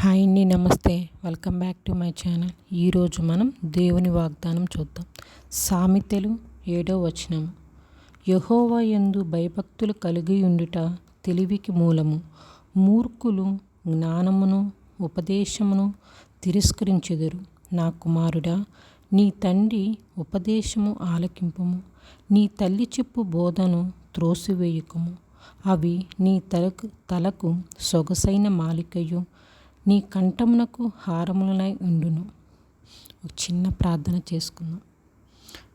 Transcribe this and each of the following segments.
Hi అండి నమస్తే. Welcome back to my channel. ఈరోజు మనం దేవుని వాగ్దానం చూద్దాం. సామెతలు ఏడో వచనం. యహోవా ఎందు భయభక్తులు కలిగి ఉండుట తెలివికి మూలము. మూర్ఖులు జ్ఞానమును ఉపదేశమును తిరస్కరించెదరు. నా కుమారుడా నీ తండ్రి ఉపదేశము ఆలకింపము. నీ తల్లి చెప్పు బోధను త్రోసివేయకము. అవి నీ తలకు తలకు సొగసైన మాలికయు. నీ కంఠమునకు హారములనై ఉండును. ఒక చిన్న ప్రార్థన చేసుకుందాం.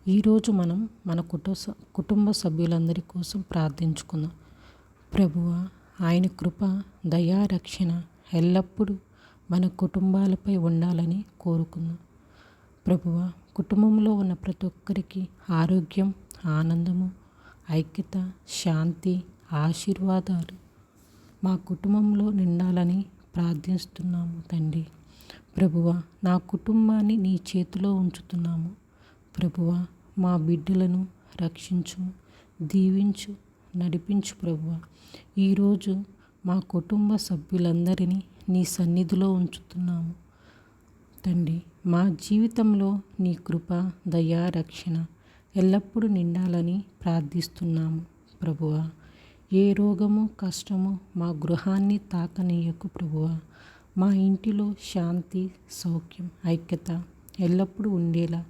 ఈరోజు మనం మన కుటుంబ కుటుంబ సభ్యులందరి కోసం ప్రార్థించుకుందాం. ప్రభువ ఆయన కృప దయా రక్షణ ఎల్లప్పుడూ మన కుటుంబాలపై ఉండాలని కోరుకుందాం. ప్రభువ కుటుంబంలో ఉన్న ప్రతి ఒక్కరికి ఆరోగ్యం ఆనందము ఐక్యత శాంతి ఆశీర్వాదాలు మా కుటుంబంలో నిండాలని ప్రార్థిస్తున్నాము తండ్రి. ప్రభువ నా కుటుంబాన్ని నీ చేతిలో ఉంచుతున్నాము. ప్రభువ మా బిడ్డలను రక్షించు దీవించు నడిపించు ప్రభువ. ఈరోజు మా కుటుంబ సభ్యులందరినీ నీ సన్నిధిలో ఉంచుతున్నాము. తండ్రి మా జీవితంలో నీ కృప దయా రక్షణ ఎల్లప్పుడూ నిండాలని ప్రార్థిస్తున్నాము. ప్రభువ ఏ రోగము కష్టము మా గృహాన్ని తాకనీయకు ప్రభువ. మా ఇంటిలో శాంతి సౌఖ్యం ఐక్యత ఎల్లప్పుడూ ఉండేలా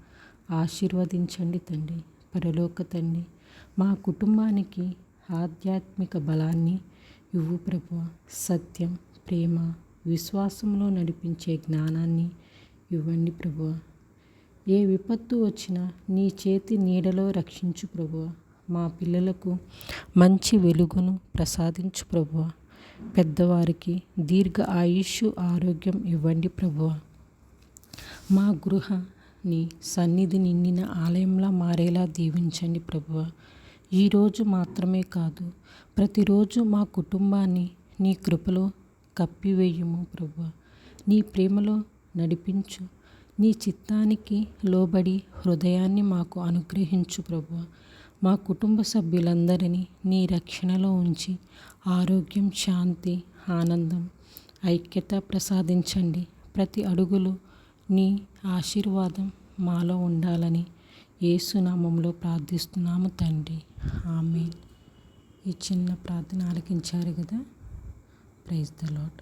ఆశీర్వదించండి తండ్రి పరలోక తండ్రి. మా కుటుంబానికి ఆధ్యాత్మిక బలాన్ని ఇవ్వు ప్రభువ. సత్యం ప్రేమ విశ్వాసంలో నడిపించే జ్ఞానాన్ని ఇవ్వండి ప్రభువ. ఏ విపత్తు వచ్చినా నీ చేతి నీడలో రక్షించు ప్రభువ. మా పిల్లలకు మంచి వెలుగును ప్రసాదించు ప్రభువ. పెద్దవారికి దీర్ఘ ఆయుష్ ఆరోగ్యం ఇవ్వండి ప్రభువ. మా గృహని సన్నిధి నిండిన ఆలయంలా మారేలా దీవించండి ప్రభువ. ఈరోజు మాత్రమే కాదు ప్రతిరోజు మా కుటుంబాన్ని నీ కృపలో కప్పివేయము ప్రభువ. నీ ప్రేమలో నడిపించు నీ చిత్తానికి లోబడి హృదయాన్ని మాకు అనుగ్రహించు ప్రభువ. మా కుటుంబ సభ్యులందరినీ నీ రక్షణలో ఉంచి ఆరోగ్యం శాంతి ఆనందం ఐక్యత ప్రసాదించండి. ప్రతి అడుగులు నీ ఆశీర్వాదం మాలో ఉండాలని ఏసునామంలో ప్రార్థిస్తున్నాము తండ్రి. ఆమె ఈ చిన్న ప్రార్థన ఆలకించారు కదా. Praise the lord